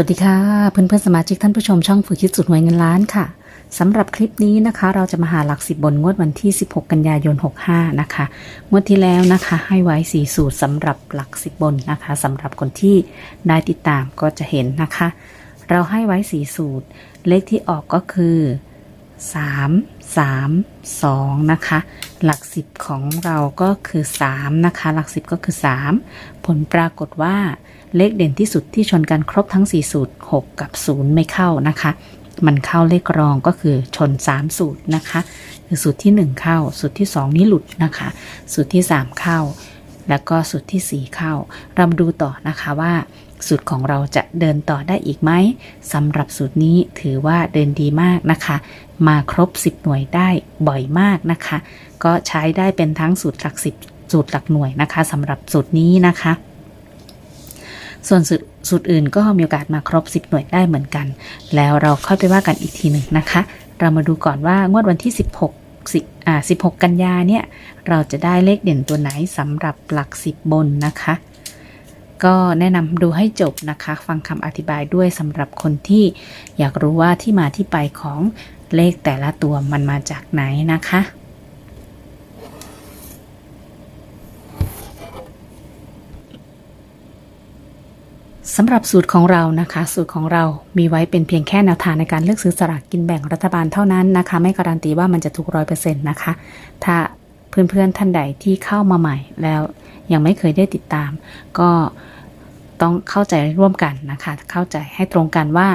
สวัสดีค่ะ เพื่อนเพื่อนๆสมาชิกท่านผู้ชมช่องฝึกคิดสุดหวยเงินล้านค่ะสำหรับคลิปนี้นะคะ เราจะมาหาหลักสิบบนงวดวันที่ 16 กันยายน 65 นะคะ งวดที่แล้วนะคะ ให้ไว้สีสูตรสำหรับหลักสิบบนนะคะสำหรับคนที่ได้ติดตามก็จะเห็นนะคะ เราให้ไว้สีสูตร เลขที่ออกก็คือ 3 3 2 นะคะ หลักสิบของเราก็คือ 3 นะคะ หลักสิบก็คือ 3 ผลปรากฏว่า เลขเด่นที่สุดที่ชนกันครบทั้ง 4 สูตร 6 กับ 0 ไม่เข้านะคะ มันเข้าเลขรองก็คือชน 3 สูตรนะคะคือสูตรที่ 1 เข้า สูตรที่ 2 นี่หลุดนะคะ สูตรที่ 3 เข้า แล้วก็สูตรที่ 4 เข้า เรามาดูต่อนะคะว่าสูตรของเราจะเดินต่อได้อีกไหมสำหรับสูตรนี้ถือว่าเดินดีมากนะคะ มาครบ 10 หน่วยได้บ่อยมากนะคะ ก็ใช้ได้เป็นทั้งสูตรหลักสิบสูตรหลักหน่วยนะคะสำหรับสูตรนี้นะคะ ส่วนสูตรสูตรอื่นก็มีโอกาสมาครบ 10 หน่วยได้เหมือนกัน แล้วเราค่อยไปว่ากันอีกทีหนึ่งนะคะ เรามาดูก่อนว่างวดวันที่ 16สิอ่า16 กันยาเนี่ย เราจะได้เลขเด่นตัวไหนสำหรับหลัก 10 บนนะคะ ก็แนะนำดูให้จบนะคะ ฟังคำอธิบายด้วยสำหรับคนที่อยากรู้ว่าที่มาที่ไปของเลขแต่ละตัวมันมาจากไหนนะคะ สำหรับสูตรของเรานะคะ สูตรของเรามีไว้เป็นเพียงแค่แนวทางในการเลือกซื้อสลากกินแบ่งรัฐบาลเท่านั้นนะคะ ไม่การันตีว่ามันจะถูกร้อยเปอร์เซ็นต์นะคะ ถ้าเพื่อนๆท่านใดที่เข้ามาใหม่แล้วยังไม่เคยได้ติดตาม ก็ต้องเข้าใจร่วมกันนะคะ เข้าใจให้ตรงกันว่า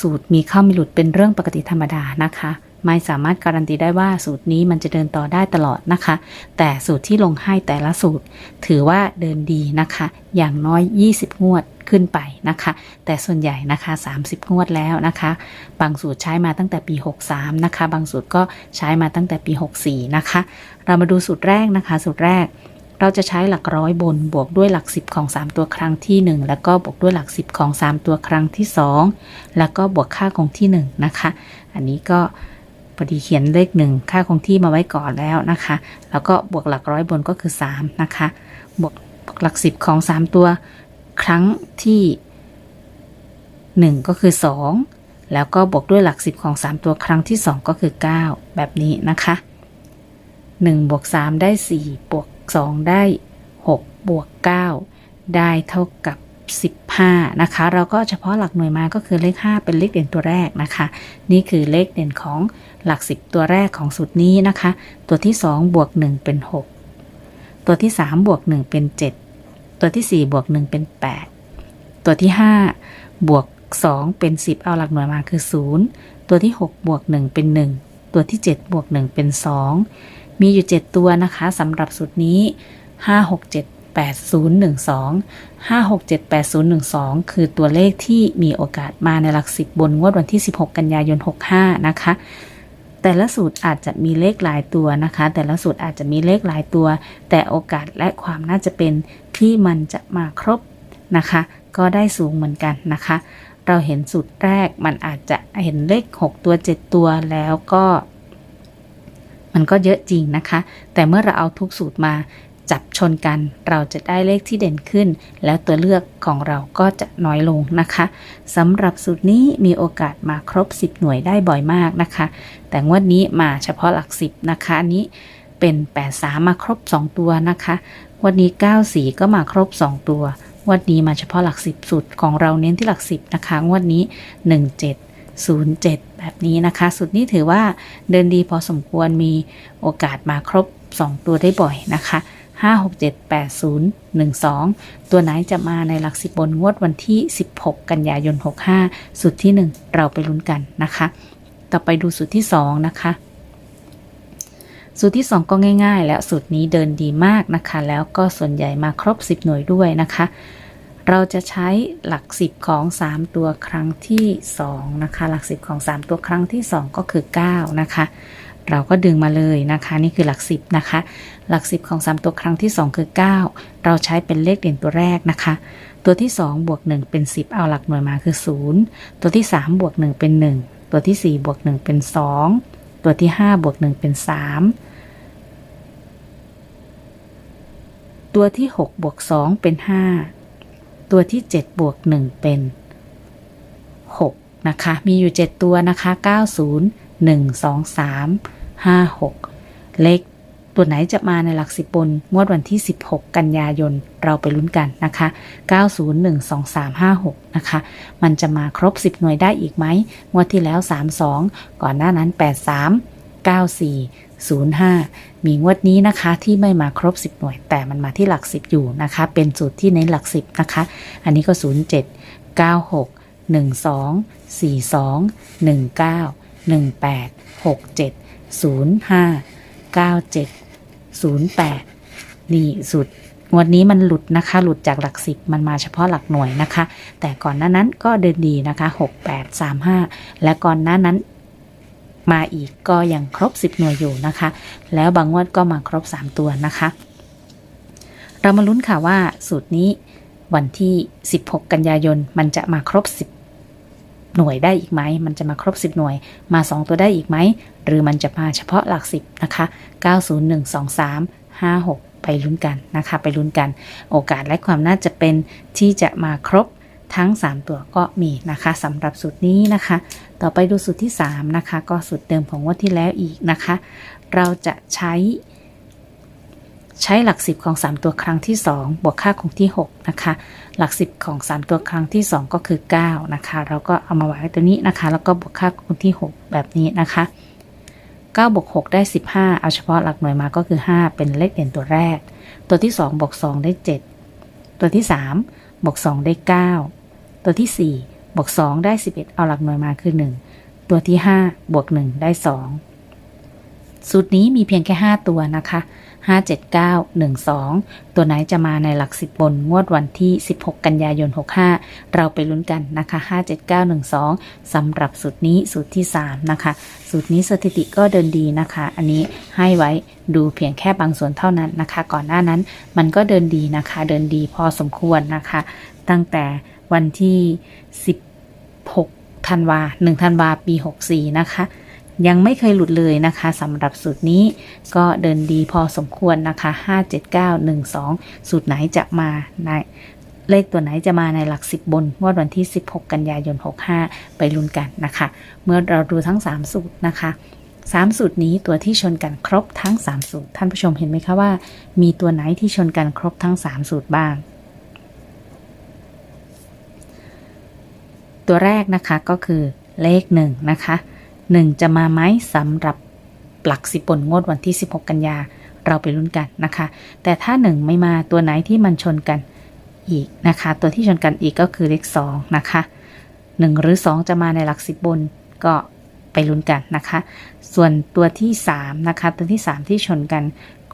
สูตรมีเข้ามีหลุดเป็นเรื่องปกติธรรมดานะคะ ไม่สามารถการันตีได้ว่าสูตรนี้มันจะเดินต่อได้ตลอดนะคะ แต่สูตรที่ลงให้แต่ละสูตร ถือว่าเดินดีนะคะ อย่างน้อย 20 งวด ขึ้นไปนะคะ แต่ส่วนใหญ่นะคะ 30 งวดแล้วนะคะ บางสูตรใช้มาตั้งแต่ปี 63 นะคะ บางสูตรก็ใช้มาตั้งแต่ปี 64 นะคะ เรามาดูสูตรแรกนะคะ สูตรแรกเราจะใช้หลักร้อยบนบวกด้วยหลัก 10 ของ 3 ตัวครั้งที่ 1 แล้วก็บวกด้วยหลัก 10 ของ 3 ตัวครั้งที่ 2 แล้วก็บวกค่าคงที่ 1 นะคะ อันนี้ก็พอดีเขียนเลขหนึ่งค่าคงที่มาไว้ก่อนแล้วนะคะ แล้วก็บวกหลักร้อยบนก็คือ 3 นะคะ บวกบวกหลัก 10 ของ 3 ตัว ครั้งที่ 1 ก็คือ 2 แล้วก็บวกด้วยหลัก 10 ของ 3 ตัวครั้งที่ 2 ก็คือ 9 แบบนี้นะคะ 1 บวก 3 ได้ 4 บวก 2 ได้ 6 บวก 9 ได้เท่ากับ 15 นะคะ เราก็เฉพาะหลักหน่วยมาก็คือเลข 5 เป็นเลขเด่นตัวแรกนะคะ นี่คือเลขเด่นของหลัก 10 ตัวแรกของสูตรนี้นะคะ ตัวที่ 2 บวก 1 เป็น 6 ตัวที่ 3 บวก 1 เป็น 7 ตัวที่ 4 บวก 1 เป็น 8 ตัวที่ 5 บวก 2 เป็น 10 เอาหลักหน่วยมาคือ 0 ตัวที่ 6 บวก 1 เป็น 1 ตัวที่ 7 บวก 1 เป็น 2 มีอยู่ 7 ตัวนะคะสำหรับสูตรนี้ 5 6 7 8 0 1 2 5 6 7 8 0 1 2 คือตัวเลขที่มีโอกาสมาในหลัก10บนงวดวันที่ 16 กันยายน 65 นะคะ แต่ละสูตรอาจจะมีเลขหลายตัวนะคะ แต่ละสูตรอาจจะมีเลขหลายตัว แต่โอกาสและความน่าจะเป็นที่มันจะมาครบนะคะ ก็ได้สูงเหมือนกันนะคะ เราเห็นสูตรแรกมันอาจจะเห็นเลข 6 ตัว 7 ตัวแล้วก็ มันก็เยอะจริงนะคะ แต่เมื่อเราเอาทุกสูตรมา จับชนกัน เราจะได้เลขที่เด่นขึ้น แล้วตัวเลือกของเราก็จะน้อยลงนะคะสำหรับสูตรนี้มีโอกาสมาครบ 10 หน่วยได้บ่อยมากนะคะ แต่งวดนี้มาเฉพาะหลัก 10 นะคะอันนี้เป็น 8 3 มาครบ 2 ตัวนะคะวันนี้ 9 4 ก็มาครบ 2 ตัวงวันนี้มาเฉพาะหลัก 10สูตรของเราเน้นที่หลัก 10 นะคะ งวดนี้ 17 07 แบบนี้นะคะ สุดนี้ถือว่าเดินดีพอสมควรมีโอกาสมาครบ 2 ตัวได้บ่อยนะคะ 5 6 7 8 0 1 2 ตัวไหนจะมาในหลักสิบบนงวดวันที่ 16 กันยายน 65 สุดที่ 1 เราไปลุ้นกันนะคะ ต่อไปดูสูตรที่ 2 นะคะ สูตรที่ 2 ก็ง่าย ๆ แล้วสูตรนี้เดินดีมากนะคะ แล้วก็ส่วนใหญ่มาครบ 10 หน่วยด้วยนะคะ เราจะใช้หลัก 10 ของ 3 ตัวครั้งที่ 2 นะคะ หลัก 10 ของ 3 ตัวครั้งที่ 2 ก็คือ 9 นะคะ เราก็ดึงมาเลยนะคะ นี่คือหลัก 10 นะคะ หลัก 10 ของ 3 ตัวครั้งที่ 2 คือ 9 เราใช้เป็นเลขเด่นตัวแรกนะคะ ตัวที่ 2 บวก 1 เป็น 10 เอาหลักหน่วยมาคือ 0 ตัวที่ 3 บวก 1 เป็น 1 ตัวที่ 4 บวก 1 เป็น 2 ตัวที่ 5 บวก 1 เป็น 3 ตัวที่ 6 บวก 2 เป็น 5 ตัวที่ 7 บวก 1 เป็น 6 นะคะ มีอยู่ 7 ตัวนะคะ 90 1 2 3 5 6 เลขตัวไหนจะมาในหลักสิบบน งวดวันที่ 16 กันยายน เราไปลุ้นกันนะคะ 901235นะคะ มันจะมาครบ 10 หน่วยได้อีกไหม งวดที่แล้ว 32 ก่อนหน้านั้น 83 94 05 มีงวดนี้นะคะที่ไม่มาครบ 10 หน่วย แต่มันมาที่หลัก 10 อยู่นะคะ เป็นสูตรที่เน้นหลัก 10 นะคะ อันนี้ก็ 07 96 12 42 19 18 67 05 97 08 นี่สุดงวดนี้มันหลุดนะคะ หลุดจากหลักสิบมันมาเฉพาะหลักหน่วยนะคะ แต่ก่อนหน้านั้นก็เดินดีนะคะ 6 8 3 5 และก่อนหน้านั้นมาอีกก็ยังครบ 10 หน่วยอยู่นะคะ แล้วบางงวดก็มาครบ 3 ตัวนะคะ เรามาลุ้นค่ะว่าสูตรนี้วันที่ 16 กันยายน มันจะมาครบ 10 หน่วยได้อีกไหม มันจะมาครบ 10 หน่วย มา 2 ตัวได้อีกไหม หรือมันจะมาเฉพาะหลัก10นะคะ 90123 56 ไปลุ้นกันนะคะ ไปลุ้นกัน โอกาสและความน่าจะเป็นที่จะมาครบทั้ง 3 ตัวก็มีนะคะสำหรับสูตรนี้นะคะ ต่อไปดูสูตรที่ 3 นะคะ ก็สูตรเดิมของงวดที่แล้วอีกนะคะ เราจะใช้ใช้หลัก 10 ของ 3 ตัวครั้งที่ 2 บวกค่าคงที่ 6 นะคะ หลัก 10 ของ 3 ตัวครั้งที่ 2 ก็คือ 9 นะคะ เราก็เอามาไว้ตัวนี้นะคะ แล้วก็บวกค่าคงที่ 6 แบบนี้นะคะ 9บวก6ได้ 15 เอาเฉพาะหลักหน่วยมาก็คือ 5 เป็นเลขเด่นตัวแรก ตัวที่ 2 บวก 2 ได้ 7 ตัวที่ 3 บวก 2 ได้ 9 ตัวที่ 4 บวก 2 ได้ 11 เอาหลักหน่วยมาคือ 1 ตัวที่ 5 บวก 1 ได้ 2 สูตรนี้มีเพียงแค่ 5 ตัวนะคะ 57912 ตัวไหนจะมาในหลัก10บบนงวดวันที่ 16 กันยายน 65 เราไปลุ้นกันนะคะ 57912สำหรับสูตรนี้สูตรที่ 3 นะคะ สูตรนี้สถิติก็เดินดีนะคะ อันนี้ให้ไว้ดูเพียงแค่บางส่วนเท่านั้นนะคะ ก่อนหน้านั้นมันก็เดินดีนะคะ เดินดีพอสมควรนะคะ ตั้งแต่วันที่ 16ธันวา1ธันวาปี 64 นะคะ ยังไม่เคยหลุดเลยนะคะสำหรับสูตรนี้ก็เดินดีพอสมควรนะคะ 57912 สูตรไหนจะมาในเลขตัวไหนจะมาในหลัก 10 บนงวดวันที่ 16 กันยายน 65 ไปลุ้นกันนะคะ เมื่อเราดูทั้ง 3 สูตรนะคะ 3 สูตรนี้ตัวที่ชนกันครบทั้ง 3 สูตร ท่านผู้ชมเห็นไหมคะว่า มีตัวไหนที่ชนกันครบทั้ง 3 สูตรบ้าง ตัวแรกนะคะก็คือเลข 1 นะคะ 1จะมาไหมสำหรับหลักสิบบนงวดวันที่ 16 กันยา เราไปลุ้นกันนะคะ แต่ถ้า1ไม่มาตัวไหนที่มันชนกันอีกนะคะ ตัวที่ชนกันอีกก็คือเลข2นะคะ 1 หรือ 2 จะมาในหลักสิบบนก็ไปลุ้นกันนะคะ ส่วนตัวที่ 3 นะคะ ตัวที่ 3 ที่ชนกัน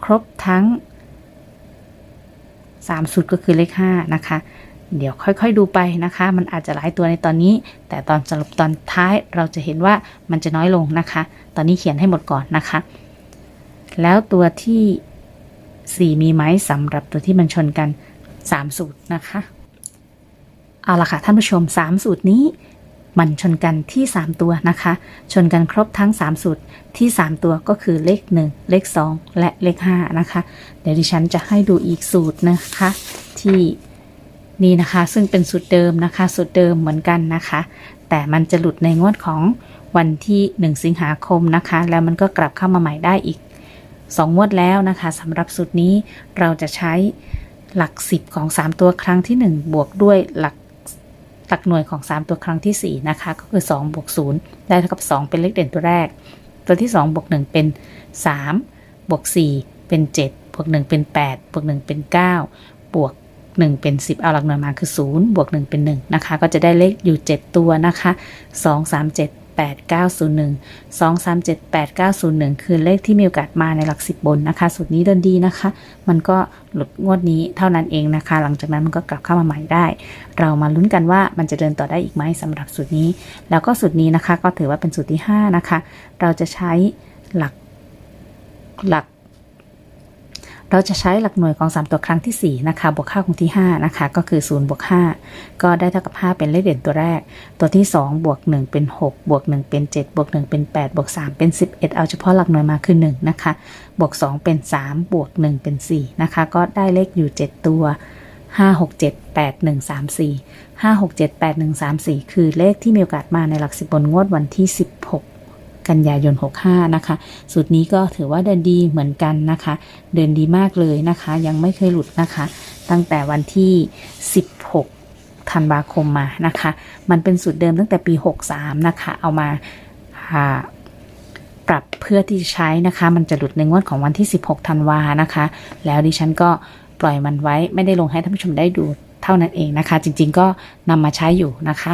ครบทั้ง 3 สุดก็คือเลข5นะคะ เดี๋ยวค่อยๆดูไปนะคะ มันอาจจะหลายตัวในตอนนี้ แต่ตอนสรุปตอนท้ายเราจะเห็นว่ามันจะน้อยลงนะคะ ตอนนี้เขียนให้หมดก่อนนะคะ แล้วตัวที่ 4 มีไหมสำหรับตัวที่มันชนกัน 3 สูตรนะคะ เอาละค่ะท่านผู้ชม 3 สูตรนี้ มันชนกันที่ 3 ตัวนะคะ ชนกันครบทั้ง 3 สูตรที่ 3 ตัวก็คือเลข 1 เลข 2 และเลข 5 นะคะ เดี๋ยวดิฉันจะให้ดูอีกสูตรนะคะที่ นี่นะคะ ซึ่งเป็นสูตรเดิมนะคะสูตรเดิมเหมือนกันนะคะ แต่มันจะหลุดในงวดของวันที่ 1 สิงหาคมนะคะ แล้วมันก็กลับเข้ามาใหม่ได้อีก 2 งวดแล้วนะคะสำหรับสูตรนี้เราจะใช้หลัก 10 ของ 3 ตัวครั้งที่ 1 บวกด้วยหลักหลักหน่วยของ 3 ตัวครั้งที่ 4 นะคะ ก็คือ2บวก0ได้เท่ากับ 2 เป็นเลขเด่นตัวแรก ตัวที่ 2 บวก 1 เป็น 3 บวก 4 เป็น 7 บวก 1 เป็น 8 บวก 1 เป็น 9 บวก 1 เป็น 10 เอาหลักหน่วยมาคือ 0 บวก 1 เป็น 1 นะคะ ก็จะได้เลขอยู่ 7 ตัวนะคะ 2 3 7 8 9 0 1 2 3 7 8 9 0 1 คือเลขที่มีโอกาสมาในหลัก 10 บนนะคะ สูตรนี้เดินดีนะคะ มันก็หลุดงวดนี้เท่านั้นเองนะคะ หลังจากนั้นมันก็กลับเข้ามาใหม่ได้ เรามาลุ้นกันว่ามันจะเดินต่อได้อีกไหมสำหรับสูตรนี้ แล้วก็สูตรนี้นะคะ ก็ถือว่าเป็นสูตรที่ 5 นะคะ เราจะใช้หลักหลัก เราจะใช้หลักหน่วยของ 3 ตัวครั้งที่ 4 นะคะ บวกค่าคงที่ 5 นะคะ ก็คือ 0 บวก 5 ก็ได้เท่ากับ 5 เป็นเลขเด่นตัวแรก ตัวที่ 2 บวก 1 เป็น 6 บวก 1 เป็น 7 บวก 1 เป็น 8 บวก 3 เป็น 11 เอาเฉพาะหลักหน่วยมาคือ 1 นะคะ บวก 2 เป็น 3 บวก 1 เป็น 4 นะคะ ก็ได้เลขอยู่ 7 ตัว 5 6 7 8 1 3 4 5 6 7 8 1 3 4 คือเลขที่มีโอกาสมาในหลักสิบบนงวดวันที่ 16 กันยายน 65 นะคะ สูตรนี้ก็ถือว่าเดินดีเหมือนกันนะคะ เดินดีมากเลยนะคะ ยังไม่เคยหลุดนะคะ ตั้งแต่วันที่ 16 ธันวาคมมานะคะ มันเป็นสูตรเดิมตั้งแต่ปี 63 นะคะ เอามาปรับเพื่อที่จะใช้นะคะ มันจะหลุดในงวดของวันที่ 16 ธันวานะคะ แล้วดิฉันก็ปล่อยมันไว้ไม่ได้ลงให้ท่านผู้ชมได้ดูเท่านั้นเองนะคะ จริง ๆ ก็นำมาใช้อยู่นะคะ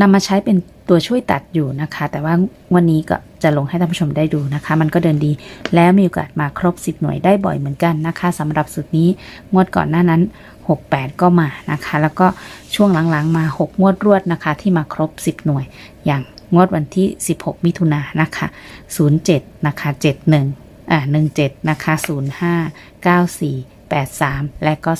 นำมาใช้เป็นตัวช่วยตัดอยู่นะคะ แต่ว่าวันนี้ก็จะลงให้ท่านผู้ชมได้ดูนะคะ มันก็เดินดี แล้วมีโอกาสมาครบ 10 หน่วยได้บ่อยเหมือนกันนะคะสำหรับสูตรนี้งวดก่อนหน้านั้น 68 ก็มานะคะ แล้วก็ช่วงหลังๆมา 6 งวดรวดนะคะ ที่มาครบ 10 หน่วย อย่างงวดวันที่ 16 มิถุนายนนะคะ 07 นะคะ 71อ่า17 นะคะ 05 94 83 และก็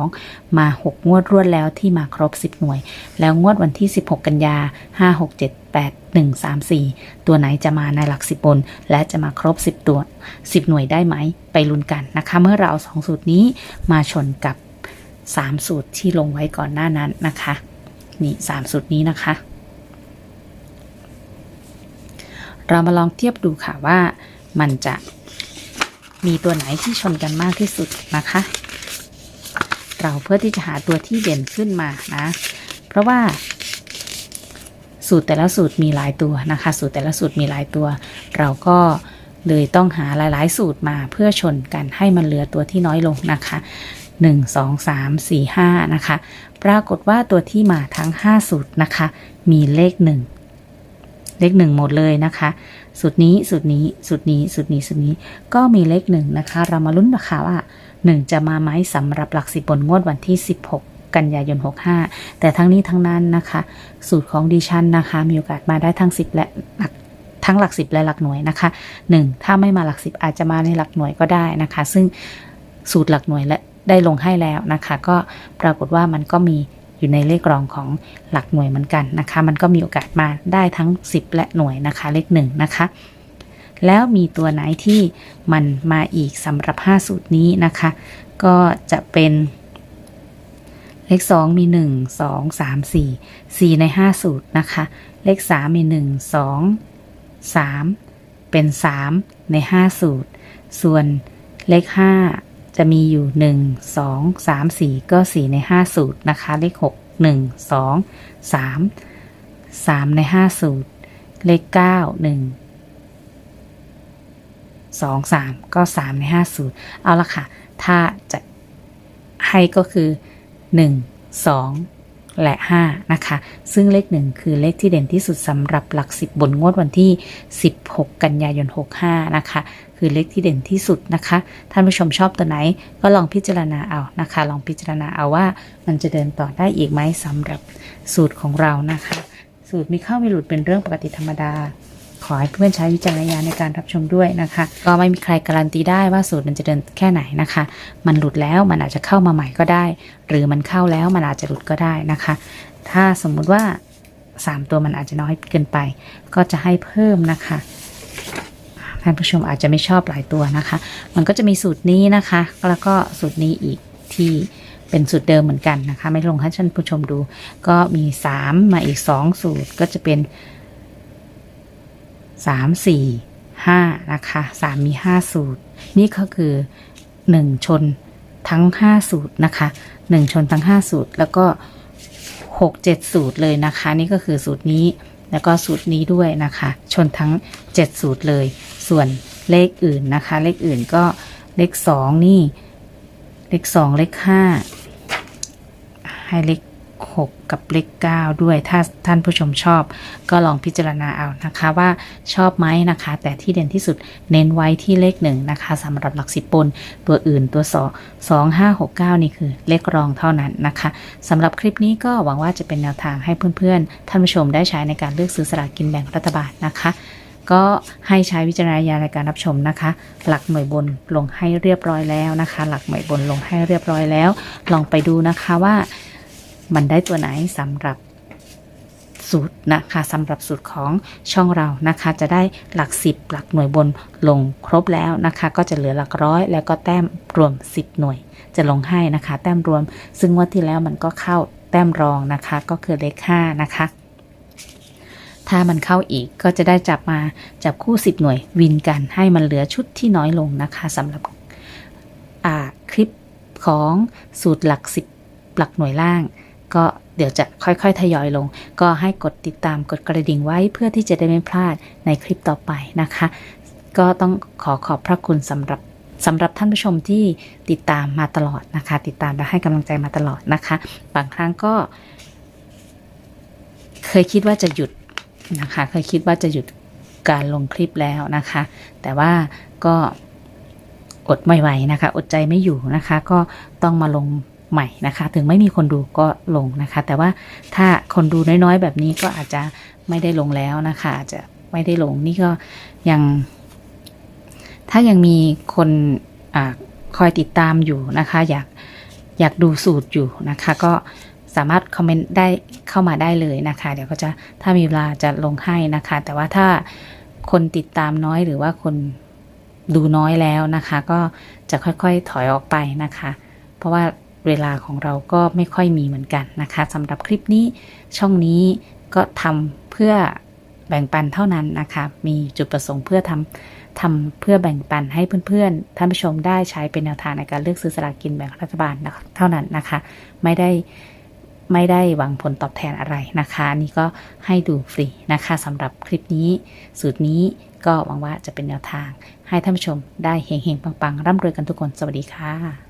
32 มา 6 งวดรวดแล้วที่มาครบ 10 หน่วย แล้วงวดวันที่ 16 กันยา 5 6 7 8 1 3 4 ตัวไหนจะมาในหลัก 10 บน และจะมาครบ 10 ตัว 10 หน่วยได้ไหม ไปลุ้นกันนะคะ เมื่อเราเอาสองสูตรนี้มาชนกับ 3 สูตรที่ลงไว้ก่อนหน้านั้นนะคะ นี่ 3 สูตรนี้นะคะ เรามาลองเทียบดูค่ะว่ามันจะ มีตัวไหนที่ชนกันมากที่สุดนะคะ เราเพื่อที่จะหาตัวที่เด่นขึ้นมานะ เพราะว่าสูตรแต่ละสูตรมีหลายตัวนะคะ สูตรแต่ละสูตรมีหลายตัว เราก็เลยต้องหาหลาย ๆ สูตรมาเพื่อชนกันให้มันเหลือตัวที่น้อยลงนะคะ 1 2 3 4 5 นะคะ ปรากฏว่าตัวที่มาทั้ง 5 สูตรนะคะ มีเลข 1 เลข 1 หมดเลยนะคะ สูตรนี้สูตรนี้สูตรนี้สูตรนี้สูตรนี้ ก็มีเลขหนึ่งนะคะ เรามาลุ้นราคาว่า1จะมาไหมสำหรับหลักสิบบนงวดวันที่ 16กันยายน 65 แต่ทั้งนี้ทั้งนั้นนะคะ สูตรของดิฉันนะคะ มีโอกาสมาได้ทั้ง 10 และหลักทั้งหลักสิบและหลักหน่วยนะคะ 1. ถ้าไม่มาหลักสิบอาจจะมาในหลักหน่วยก็ได้นะคะ ซึ่งสูตรหลักหน่วยและได้ลงให้แล้วนะคะ ก็ปรากฏว่ามันก็มี อยู่ในเลขรองของหลักหน่วยเหมือนกันนะคะ มันก็มีโอกาสมาได้ทั้ง 10 และหน่วยนะคะ เลขหนึ่งนะคะ แล้วมีตัวไหนที่มันมาอีกสำหรับ 5 สูตรนี้นะคะ ก็จะเป็นเลข 2 มี 1 2 3 4 4 ใน 5 สูตรนะคะ เลข 3 มี 1 2 3 เป็น 3 ใน 5 สูตร ส่วนเลข 5 จะมีอยู่ 1 2 3 4 ก็ 4 ใน 5 สูตรนะคะ เลข 6 1 2 3 3 ใน 5 สูตร เลข 9 1 2 3 ก็ 3 ใน 5 สูตร เอาละค่ะ ถ้าจะให้ก็คือ 1 2 และ 5 นะคะ ซึ่งเลข 1 คือเลขที่เด่นที่สุดสำหรับหลัก 10 บนงวดวันที่ 16 กันยายน 65 นะคะ คือเลขที่เด่นที่สุดนะคะ ท่านผู้ชมชอบตัวไหนก็ลองพิจารณาเอานะคะ ลองพิจารณาเอาว่ามันจะเดินต่อได้อีกไหมสำหรับสูตรของเรานะคะ สูตรมีเข้ามีหลุดเป็นเรื่องปกติธรรมดา ขอให้เพื่อนใช้วิจารณญาณในการรับชมด้วยนะคะ ก็ไม่มีใครการันตีได้ว่าสูตรมันจะเดินแค่ไหนนะคะ มันหลุดแล้วมันอาจจะเข้ามาใหม่ก็ได้ หรือมันเข้าแล้วมันอาจจะหลุดก็ได้นะคะ ถ้าสมมุติว่า 3 ตัวมันอาจจะน้อยเกินไป ก็จะให้เพิ่มนะคะท่านผู้ชมอาจจะไม่ชอบหลายตัวนะคะ มันก็จะมีสูตรนี้นะคะ แล้วก็สูตรนี้อีกที่เป็นสูตรเดิมเหมือนกันนะคะ ไม่ลงให้ท่านผู้ชมดู ก็มี 3 มาอีก 2 สูตรก็จะเป็น 3 4 5นะคะ3มี5สูตร นี่ก็คือ1ชนทั้ง5สูตรนะคะ1ชนทั้ง5สูตร แล้วก็6 7สูตรเลยนะคะ นี่ก็คือสูตรนี้แล้วก็สูตรนี้ด้วยนะคะ ชนทั้ง7สูตรเลย ส่วนเลขอื่นนะคะ เลขอื่นก็เลข2นี่ เลข2เลข5ให้เลข 6 กับเลข 9 ด้วย ถ้าท่านผู้ชมชอบก็ลองพิจารณาเอานะคะว่าชอบไหมนะคะ แต่ที่เด่นที่สุดเน้นไว้ที่เลขหนึ่งนะคะสำหรับหลักสิบปนตัวอื่นตัวสองสองห้าหกเก้านี่คือเลขรองเท่านั้นนะคะสำหรับคลิปนี้ก็หวังว่าจะเป็นแนวทางให้เพื่อนๆ ท่านผู้ชมได้ใช้ในการเลือกซื้อสลากกินแบ่งรัฐบาลนะคะก็ให้ใช้วิจารณญาณในการรับชมนะคะ หลักหน่วยบนลงให้เรียบร้อยแล้วนะคะ หลักหน่วยบนลงให้เรียบร้อยแล้ว ลองไปดูนะคะว่า มันได้ตัวไหนสำหรับสูตรนะคะสำหรับสูตรของช่องเรานะคะ จะได้หลักสิบหลักหน่วยบนลงครบแล้วนะคะ ก็จะเหลือหลักร้อย แล้วก็แต้มรวม 10 หน่วย จะลงให้นะคะ แต้มรวม ซึ่งงวดที่แล้วมันก็เข้าแต้มรองนะคะ ก็คือเลข5นะคะ ถ้ามันเข้าอีกก็จะได้จับมาจับคู่ 10 หน่วยวินกันให้มันเหลือชุดที่น้อยลงนะคะสำหรับคลิปของสูตรหลัก 10 หลักหน่วยล่าง ก็เดี๋ยวจะค่อยๆ ทยอยลง ก็ให้กดติดตามกดกระดิ่งไว้เพื่อที่จะได้ไม่พลาดในคลิปต่อไปนะคะ ก็ต้องขอขอบพระคุณสำหรับสำหรับท่านผู้ชมที่ติดตามมาตลอดนะคะ ติดตามและให้กำลังใจมาตลอดนะคะ บางครั้งก็ เคยคิดว่าจะหยุดนะคะ เคยคิดว่าจะหยุดการลงคลิปแล้วนะคะ แต่ว่าก็อดไม่ไหวนะคะ อดใจไม่อยู่นะคะ ก็ต้องมาลง ใหม่นะคะ ถึงไม่มีคนดูก็ลงนะคะ แต่ว่าถ้าคนดูน้อยๆ แบบนี้ก็อาจจะไม่ได้ลงแล้วนะคะอาจจะไม่ได้ลงนี่ก็ยัง ถ้ายังมีคนอคอยติดตามอยู่นะคะ อยากอยากดูสูตรอยู่นะคะ ก็สามารถคอมเมนต์ได้เข้ามาได้เลยนะคะ เดี๋ยวก็จะถ้ามีเวลาจะลงให้นะคะ แต่ว่าถ้าคนติดตามน้อยหรือว่าคนดูน้อยแล้วนะคะ ก็จะค่อยๆถอยออกไปนะคะ เพราะว่า เวลาของเราก็ไม่ค่อยมีเหมือนกันนะคะสำหรับคลิปนี้ช่องนี้ก็ทำเพื่อแบ่งปันเท่านั้นนะคะ มีจุดประสงค์เพื่อทำทำเพื่อแบ่งปันให้เพื่อนๆ ท่านผู้ชมได้ใช้เป็นแนวทางในการเลือกซื้อสลากกินแบ่งรัฐบาลนะคะเท่านั้นนะคะ ไม่ได้ไม่ได้หวังผลตอบแทนอะไรนะคะนนี่ก็ให้ดูฟรีนะคะสำหรับคลิปนี้ สูตรนี้ก็หวังว่าจะเป็นแนวทาง ให้ท่านผู้ชมได้เฮงๆปังๆ ร่ำรวยกันทุกคน สวัสดีค่ะ